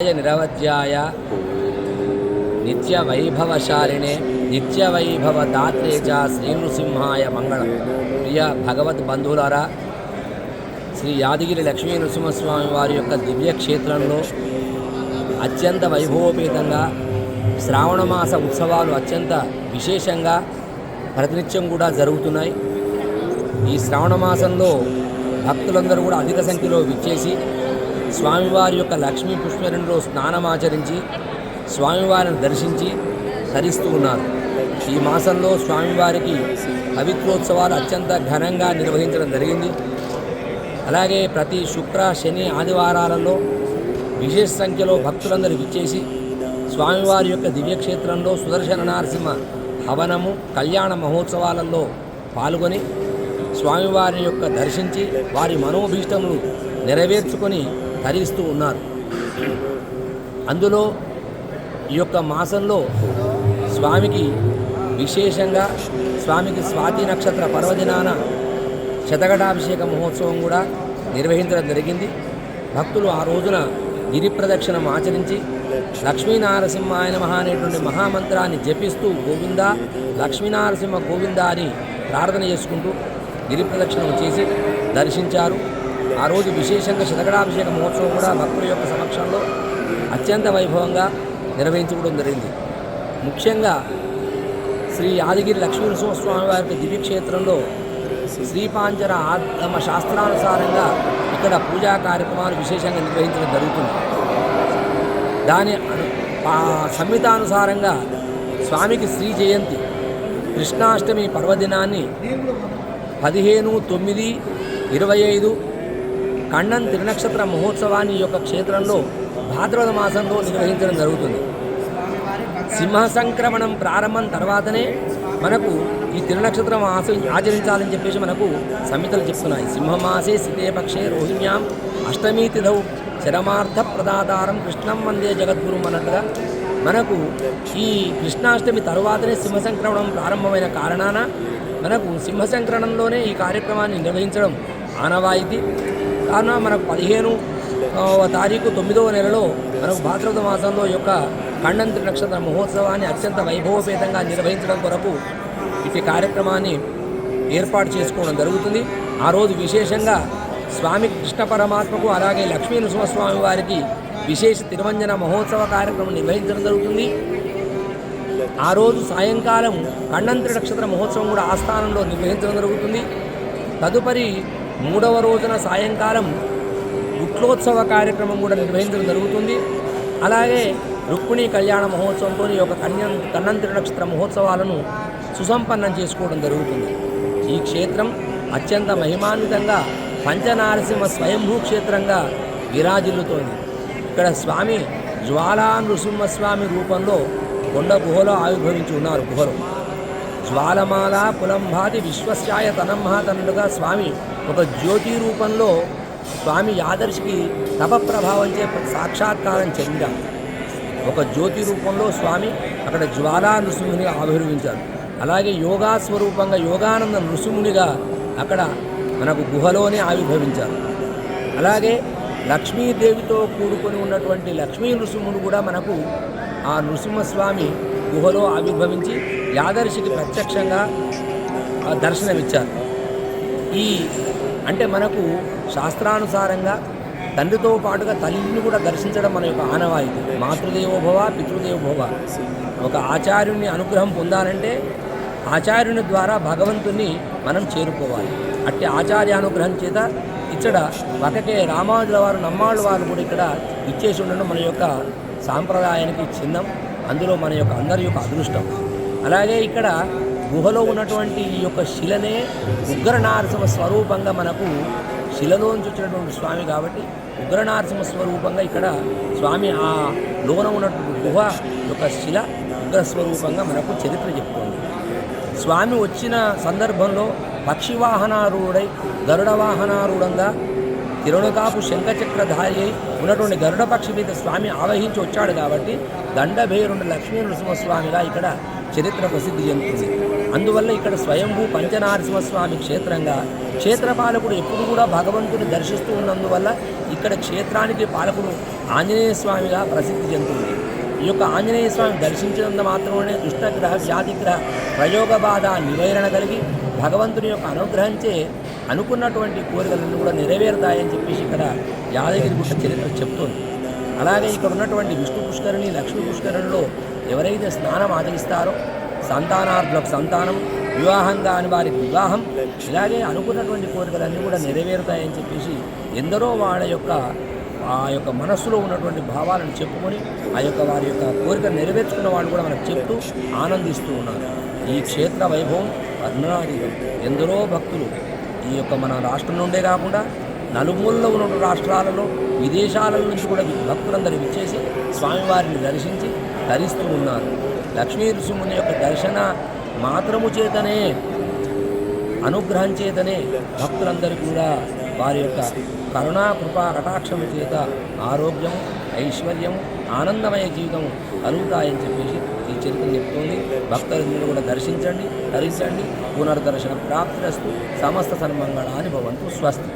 నిరవధ్యాయ నిత్య వైభవశాలినే నిత్య వైభవ దాత్రేజ చ శ్రీ నృసింహాయ మంగళం ప్రియ భగవద్ బంధువులారా శ్రీ యాదగిరి లక్ష్మీ నృసింహస్వామి వారి యొక్క దివ్య క్షేత్రంలో అత్యంత వైభవోపేతంగా శ్రావణమాస ఉత్సవాలు అత్యంత విశేషంగా ప్రతినిత్యం కూడా జరుగుతున్నాయి. ఈ శ్రావణ మాసంలో భక్తులందరూ కూడా అధిక సంఖ్యలో విచ్చేసి స్వామివారి యొక్క లక్ష్మీ పుష్కరిణిలో స్నానమాచరించి స్వామివారిని దర్శించి ధరిస్తూ ఉన్నారు. ఈ మాసంలో స్వామివారికి పవిత్రోత్సవాలు అత్యంత ఘనంగా నిర్వహించడం జరిగింది. అలాగే ప్రతి శుక్ర శని ఆదివారాలలో విశేష సంఖ్యలో భక్తులందరూ విచ్చేసి స్వామివారి యొక్క దివ్యక్షేత్రంలో సుదర్శన నరసింహ హవనము కళ్యాణ మహోత్సవాలలో పాల్గొని స్వామివారి యొక్క దర్శించి వారి మనోభీష్టములు నెరవేర్చుకొని ధరిస్తూ ఉన్నారు. అందులో ఈ యొక్క మాసంలో స్వామికి విశేషంగా స్వామికి స్వాతి నక్షత్ర పర్వదినాన శతఘటాభిషేక మహోత్సవం కూడా నిర్వహించడం జరిగింది. భక్తులు ఆ రోజున గిరి ప్రదక్షిణం ఆచరించి లక్ష్మీనారసింహాయ నమః అనేటువంటి మహామంత్రాన్ని జపిస్తూ గోవింద లక్ష్మీనారసింహ గోవింద అని ప్రార్థన చేసుకుంటూ గిరి ప్రదక్షిణం చేసి దర్శించారు. ఆ రోజు విశేషంగా శతకడాభిషేక మహోత్సవం కూడా భక్తుల యొక్క సమక్షంలో అత్యంత వైభవంగా నిర్వహించుకోవడం జరిగింది. ముఖ్యంగా శ్రీ యాదగిరి లక్ష్మీ నరసింహస్వామి వారి దివ్యక్షేత్రంలో శ్రీపాంజర తమ శాస్త్రానుసారంగా ఇక్కడ పూజా కార్యక్రమాలు విశేషంగా నిర్వహించడం జరుగుతుంది. దాని అను- ఆ సంహితానుసారంగా స్వామికి శ్రీ జయంతి కృష్ణాష్టమి పర్వదినాన్ని పదిహేను తొమ్మిది ఇరవై ఐదు కಣ್ಣన్ తిరునక్షత్ర మహోత్సవాన్ని యొక్క క్షేత్రంలో భాద్రపద మాసంలో నిర్వహించడం జరుగుతుంది. సింహ సంక్రమణం ప్రారంభం తర్వాతనే మనకు ఈ తిరునక్షత్రం ఆచ ఆచరించాలని చెప్పేసి మనకు సంహితలు చెప్తున్నాయి. సింహమాసే శితేపక్షే రోహిణ్యాం అష్టమీ తిథౌ చరమార్థ ప్రదాతారం కృష్ణం వందే జగద్గురు అన్నట్టుగా మనకు ఈ కృష్ణాష్టమి తరువాతనే సింహ సంక్రమణం ప్రారంభమైన కారణాన మనకు సింహ సంక్రమణంలోనే ఈ కార్యక్రమాన్ని నిర్వహించడం ఆనవాయితీ కావున మనకు పదిహేను తారీఖు తొమ్మిదవ నెలలో మనకు భాద్రపద మాసంలో యొక్క ఖండంతి నక్షత్ర మహోత్సవాన్ని అత్యంత వైభవపేతంగా నిర్వహించడం కొరకు ఇటు కార్యక్రమాన్ని ఏర్పాటు చేసుకోవడం జరుగుతుంది. ఆ రోజు విశేషంగా స్వామి కృష్ణ పరమాత్మకు అలాగే లక్ష్మీ నృసింహస్వామి వారికి విశేష తిరువంజన మహోత్సవ కార్యక్రమం నిర్వహించడం జరుగుతుంది. ఆ రోజు సాయంకాలం కన్నంత్రి నక్షత్ర మహోత్సవం కూడా ఆస్థానంలో నిర్వహించడం జరుగుతుంది. తదుపరి మూడవ రోజున సాయంకాలం గుట్లోత్సవ కార్యక్రమం కూడా నిర్వహించడం జరుగుతుంది. అలాగే రుక్మిణి కళ్యాణ మహోత్సవంతో ఈ యొక్క కన్య కన్నంత్రి నక్షత్ర మహోత్సవాలను సుసంపన్నం చేసుకోవడం జరుగుతుంది. ఈ క్షేత్రం అత్యంత మహిమాన్వితంగా పంచనారసింహ స్వయంభూ క్షేత్రంగా విరాజిల్లుతోంది. ఇక్కడ స్వామి జ్వాలా నృసింహస్వామి రూపంలో కొండ గుహలో ఆవిర్భవించి ఉన్నారు గుహలో. జ్వాలమాల పులంభాతి విశ్వస్యాయ తనమ్మహాతనుడుగా స్వామి ఒక జ్యోతి రూపంలో స్వామి యాదర్శికి తప ప్రభావంచే సాక్షాత్కారం చెందారు ఒక జ్యోతి రూపంలో స్వామి అక్కడ జ్వాలా నృసింహునిగా ఆవిర్వించారు. అలాగే యోగా స్వరూపంగా యోగానంద నృసింహునిగా అక్కడ మనకు గుహలోనే ఆవిర్భవించారు. అలాగే లక్ష్మీదేవితో కూడుకొని ఉన్నటువంటి లక్ష్మీ నృసింహుడు కూడా మనకు ఆ నృసింహస్వామి గుహలో ఆవిర్భవించి యాదర్శికి ప్రత్యక్షంగా ఆ, దర్శనమిచ్చారు. ఈ అంటే మనకు శాస్త్రానుసారంగా తండ్రితో పాటుగా తల్లిని కూడా దర్శించడం మన యొక్క ఆనవాయితీ. మాతృదేవోభవ పితృదేవోభవ ఒక ఆచార్యుని అనుగ్రహం పొందాలంటే ఆచార్యుని ద్వారా భగవంతుని మనం చేరుకోవాలి. అట్టి ఆచార్యానుగ్రహం చేత ఇక్కడ ఒకటే రామానుజుల వారు నమ్మాళ్ళ వారు కూడా ఇక్కడ ఇచ్చేసి ఉండడం మన యొక్క సాంప్రదాయానికి చిహ్నం. అందులో మన యొక్క అందరి యొక్క అదృష్టం. అలాగే ఇక్కడ గుహలో ఉన్నటువంటి ఈ యొక్క శిలనే ఉగ్రనారసింహ స్వరూపంగా మనకు శిలలోంచి వచ్చినటువంటి స్వామి కాబట్టి ఉగ్రనారసింహ స్వరూపంగా ఇక్కడ స్వామి ఆ లోన ఉన్నటువంటి గుహ యొక్క శిల ఉగ్ర స్వరూపంగా మనకు చరిత్ర చెప్తోంది. స్వామి వచ్చిన సందర్భంలో పక్షివాహనారూఢై గరుడ వాహనారూఢంగా తిరుణకాపు శంఖచక్రధారి అయి ఉన్నటువంటి గరుడ పక్షి మీద స్వామి ఆవహించి వచ్చాడు కాబట్టి దండభేరుండ లక్ష్మీ నృసింహస్వామిగా ఇక్కడ చరిత్ర ప్రసిద్ధి చెందుతుంది. అందువల్ల ఇక్కడ స్వయంభూ పంచనారసింహస్వామి క్షేత్రంగా క్షేత్రపాలకుడు ఎప్పుడు కూడా భగవంతుని దర్శిస్తూ ఉన్నందువల్ల ఇక్కడ క్షేత్రానికి పాలకుడు ఆంజనేయ స్వామిగా ప్రసిద్ధి చెందుతుంది. ఈ యొక్క ఆంజనేయ స్వామి దర్శించినంత మాత్రమే దుష్టగ్రహ వ్యాధిగ్రహ ప్రయోగ బాధ నివేరణ కలిగి భగవంతుని యొక్క అనుగ్రహించే అనుకున్నటువంటి కోరికలన్నీ కూడా నెరవేరుతాయని చెప్పేసి ఇక్కడ యాదగిరి గుట్ట చరిత్ర చెప్తుంది. అలాగే ఇక్కడ ఉన్నటువంటి విష్ణు పుష్కరిణి లక్ష్మీ పుష్కరిణిలో ఎవరైతే స్నానం ఆచరిస్తారో సంతానార్థులకు సంతానం వివాహం కాని వారికి వివాహం ఇలాగే అనుకున్నటువంటి కోరికలన్నీ కూడా నెరవేరుతాయని చెప్పేసి ఎందరో వాళ్ళ యొక్క ఆ యొక్క మనస్సులో ఉన్నటువంటి భావాలను చెప్పుకొని ఆ యొక్క వారి యొక్క కోరిక నెరవేర్చుకున్న వాళ్ళు కూడా మనకు చెప్తూ ఆనందిస్తూ ఉన్నారు. ఈ క్షేత్ర వైభవం వర్ణనాతీతం ఎందరో భక్తులు ఈ యొక్క మన రాష్ట్రం నుండే కాకుండా నలుమూలలో ఉన్న రాష్ట్రాలలో విదేశాల నుంచి కూడా భక్తులందరూ విచ్చేసి స్వామివారిని దర్శించి ధరిస్తూ ఉన్నారు. లక్ష్మీ నృసింహుని యొక్క దర్శన మాత్రము చేతనే అనుగ్రహం చేతనే భక్తులందరూ కూడా వారి యొక్క కరుణా కృపా కటాక్షము చేత ఆరోగ్యం ఐశ్వర్యం ఆనందమయ జీవితం కలుగుతాయని చెప్పేసి ఈ చరిత్ర చెప్తోంది. భక్తులందరూ కూడా దర్శించండి ధరించండి. పునర్దర్శన ప్రాప్తిరస్తు సమస్త సన్మంగళాన్ని భవంతు స్వస్తి.